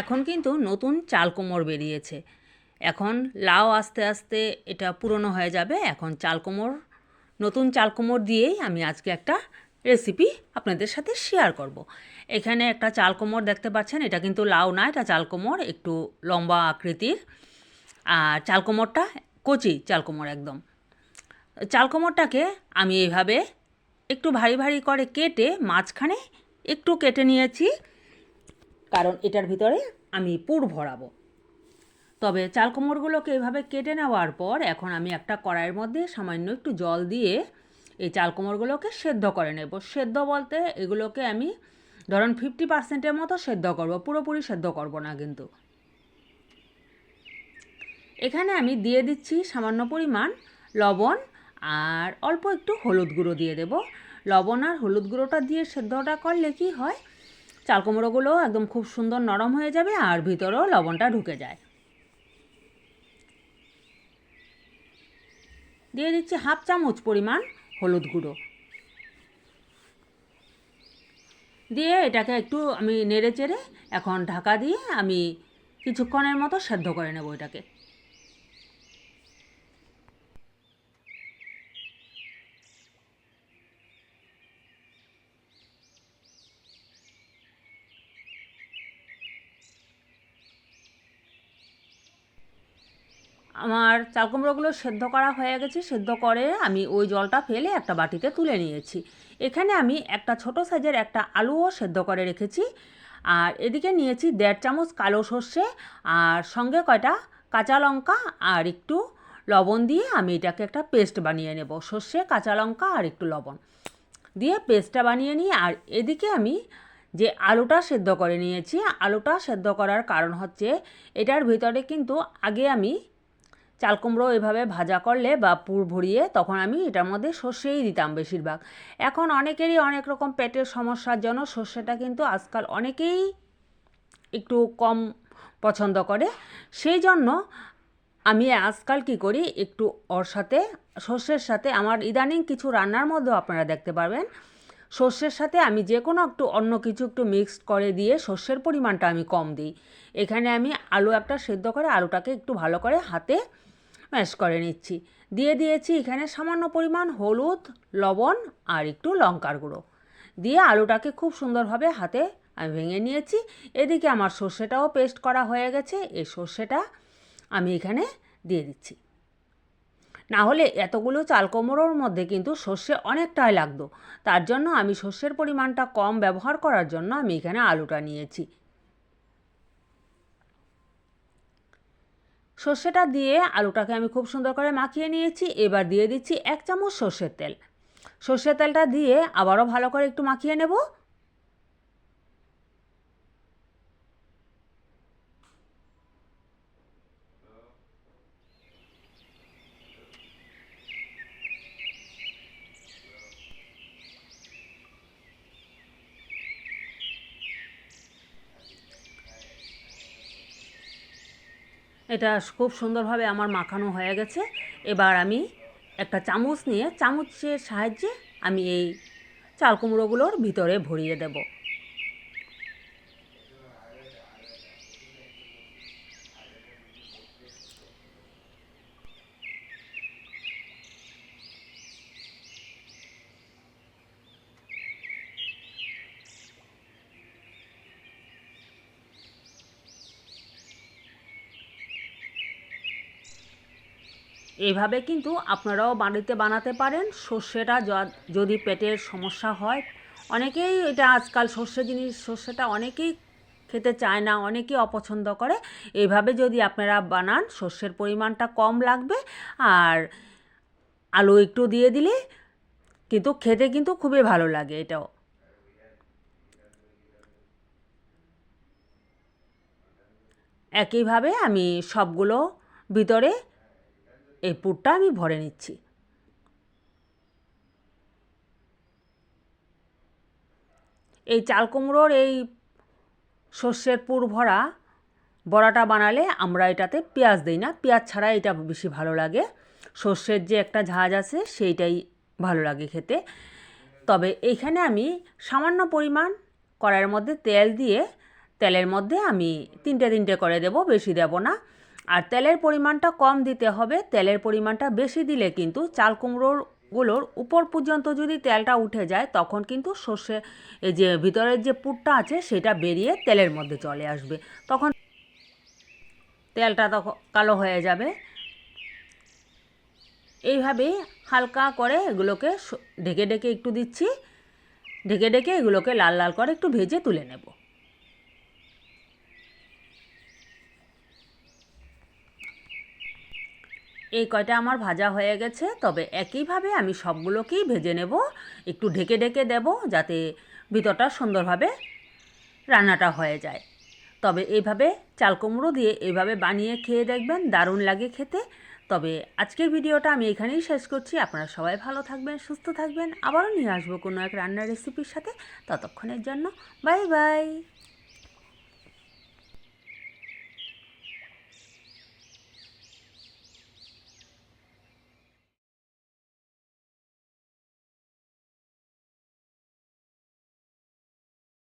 এখন কিন্তু নতুন চাল কোমর বেরিয়েছে। এখন লাউ আস্তে আস্তে এটা পুরনো হয়ে যাবে। এখন চাল কোমর, নতুন চাল কোমর দিয়েই আমি আজকে একটা রেসিপি আপনাদের সাথে শেয়ার করব। এখানে একটা চাল কোমর দেখতে পাচ্ছেন, এটা কিন্তু লাউ না, এটা চাল কোমর, একটু লম্বা আকৃতির। আর চাল কোমরটা কচি চাল কোমর একদম। চাল কোমরটাকে আমি এইভাবে একটু ভারী ভারী করে কেটে মাঝখানে একটু কেটে নিয়েছি। কারণ এটার ভিতরে আমি পুর ভরাবো। তবে চাল কোমরগুলোকে এভাবে কেটে নেওয়ার পর এখন আমি একটা কড়াইয়ের মধ্যে সামান্য একটু জল দিয়ে এই চাল কোমরগুলোকে সেদ্ধ করে নেব। সেদ্ধ বলতে এগুলোকে আমি ধরুন ফিফটি পার্সেন্টের মতো সেদ্ধ করব, পুরোপুরি সেদ্ধ করব না কিন্তু। এখানে আমি দিয়ে দিচ্ছি সামান্য পরিমাণ লবণ আর অল্প একটু হলুদ গুঁড়ো দিয়ে দেব। লবণ আর হলুদ গুঁড়োটা দিয়ে সেদ্ধটা করলে কি হয়? চাল কুমড়োগুলো একদম খুব সুন্দর নরম হয়ে যাবে আর ভিতরেও লবণটা ঢুকে যায়। দিয়ে দিচ্ছি হাফ চামচ পরিমাণ হলুদ গুঁড়ো। দিয়ে এটাকে একটু আমি নেড়ে চেড়ে এখন ঢাকা দিয়ে আমি কিছুক্ষণের মতো সেদ্ধ করে নেব এটাকে। আমার চাল কুমড়োগুলো সেদ্ধ করা হয়ে গেছে, সেদ্ধ করে আমি ওই জলটা ফেলে একটা বাটিতে তুলে নিয়েছি। এখানে আমি একটা ছোট সাইজের একটা আলুও সেদ্ধ করে রেখেছি। আর এদিকে নিয়েছি দেড় চামচ কালো সর্ষে আর সঙ্গে কয়টা কাঁচা লঙ্কা আর একটু লবণ দিয়ে আমি এটাকে একটা পেস্ট বানিয়ে নেব। সর্ষে, কাঁচা লঙ্কা আর একটু লবণ দিয়ে পেস্টটা বানিয়ে নিই আর এদিকে আমি যে আলুটা সেদ্ধ করে নিয়েছি, আলুটা সেদ্ধ করার কারণ হচ্ছে এটার ভিতরে কিন্তু আগে আমি চাল কুমড়ো এভাবে ভাজা করলে বা পুর ভরিয়ে তখন আমি এটার মধ্যে সর্ষেই দিতাম বেশিরভাগ। এখন অনেকেরই অনেক রকম পেটের সমস্যার জন্য সর্ষেটা কিন্তু আজকাল অনেকেই একটু কম পছন্দ করে। সেই জন্য আমি আজকাল কি করি, একটু ওর সাথে, সর্ষের সাথে আমার ইদানিং কিছু রান্নার মধ্যেও আপনারা দেখতে পারবেন। সর্ষের সাথে আমি যে কোনো একটু অন্য কিছু একটু মিক্সড করে দিয়ে সর্ষের পরিমাণটা আমি কম দিই। এখানে আমি আলু একটা সেদ্ধ করে আলুটাকে একটু ভালো করে হাতে ম্যাশ করে নিচ্ছি। দিয়ে দিয়েছি এখানে সামান্য পরিমাণ হলুদ, লবণ আর একটু লঙ্কার গুঁড়ো। দিয়ে আলুটাকে খুব সুন্দরভাবে হাতে আমি ভেঙে নিয়েছি। এদিকে আমার সর্ষেটাও পেস্ট করা হয়ে গেছে। এই সর্ষেটা আমি এখানে দিয়ে দিচ্ছি। না হলে এতগুলো চাল কোমড়োর মধ্যে কিন্তু সর্ষে অনেকটাই লাগতো। তার জন্য আমি সর্ষের পরিমাণটা কম ব্যবহার করার জন্য আমি এখানে আলুটা নিয়েছি। সর্ষেটা দিয়ে আলুটাকে আমি খুব সুন্দর করে মাখিয়ে নিয়েছি। এবার দিয়ে দিচ্ছি এক চামচ সর্ষের তেল। সর্ষের তেলটা দিয়ে আবারও ভালো করে একটু মাখিয়ে নেব। এটা খুব সুন্দরভাবে আমার মাখানো হয়ে গেছে। এবার আমি একটা চামচ নিয়ে চামচের সাহায্যে আমি এই চাল কুমড়োগুলোর ভিতরে ভরিয়ে দেবো। এইভাবে কিন্তু আপনারাও বাড়িতে বানাতে পারেন। সর্ষেটা যদি পেটের সমস্যা হয়, অনেকেই এটা আজকাল সর্ষে জিনিস, সর্ষেটা অনেকেই খেতে চায় না, অনেকেই অপছন্দ করে। এইভাবে যদি আপনারা বানান, সর্ষের পরিমাণটা কম লাগবে আর আলু একটু দিয়ে দিলে কিন্তু খেতে কিন্তু খুবই ভালো লাগে এটাও। একইভাবে আমি সবগুলো ভিতরে এই পুরটা আমি ভরে নিচ্ছি। এই চাল কুমড়োর এই শস্যের পুর ভরা বড়াটা বানালে আমরা এটাতে পেঁয়াজ দিই না। পেঁয়াজ ছাড়া এটা বেশি ভালো লাগে। সর্ষের যে একটা ঝাঁজ আছে সেইটাই ভালো লাগে খেতে। তবে এইখানে আমি সামান্য পরিমাণ কড়াইয়ের মধ্যে তেল দিয়ে, তেলের মধ্যে আমি তিনটে তিনটে করে দেব, বেশি দেব না। আর তেলের পরিমাণটা কম দিতে হবে, তেলের পরিমাণটা বেশি দিলে কিন্তু চাল কুমড়োগুলোর উপর পর্যন্ত যদি তেলটা উঠে যায়, তখন কিন্তু সর্ষে যে ভিতরের যে পুরটা আছে সেটা বেরিয়ে তেলের মধ্যে চলে আসবে। তখন তেলটা তখন কালো হয়ে যাবে। এইভাবেই হালকা করে এগুলোকে ঢেকে ঢেকে একটু দিচ্ছি। ঢেকে ঢেকে এগুলোকে লাল লাল করে একটু ভেজে তুলে নেব। এই কয়টা আমার ভাজা হয়ে গেছে, তবে একইভাবে আমি সবগুলোকেই ভেজে নেব। একটু ঢেকে ঢেকে দেব যাতে ভিতরটা সুন্দরভাবে রান্নাটা হয়ে যায়। তবে এইভাবে চাল কুমড়ো দিয়ে এইভাবে বানিয়ে খেয়ে দেখবেন, দারুণ লাগে খেতে। তবে আজকের ভিডিওটা আমি এখানেই শেষ করছি। আপনারা সবাই ভালো থাকবেন, সুস্থ থাকবেন। আবারও নিয়ে আসব কোনো এক রান্নার রেসিপির সাথে। ততক্ষণের জন্য বাই বাই।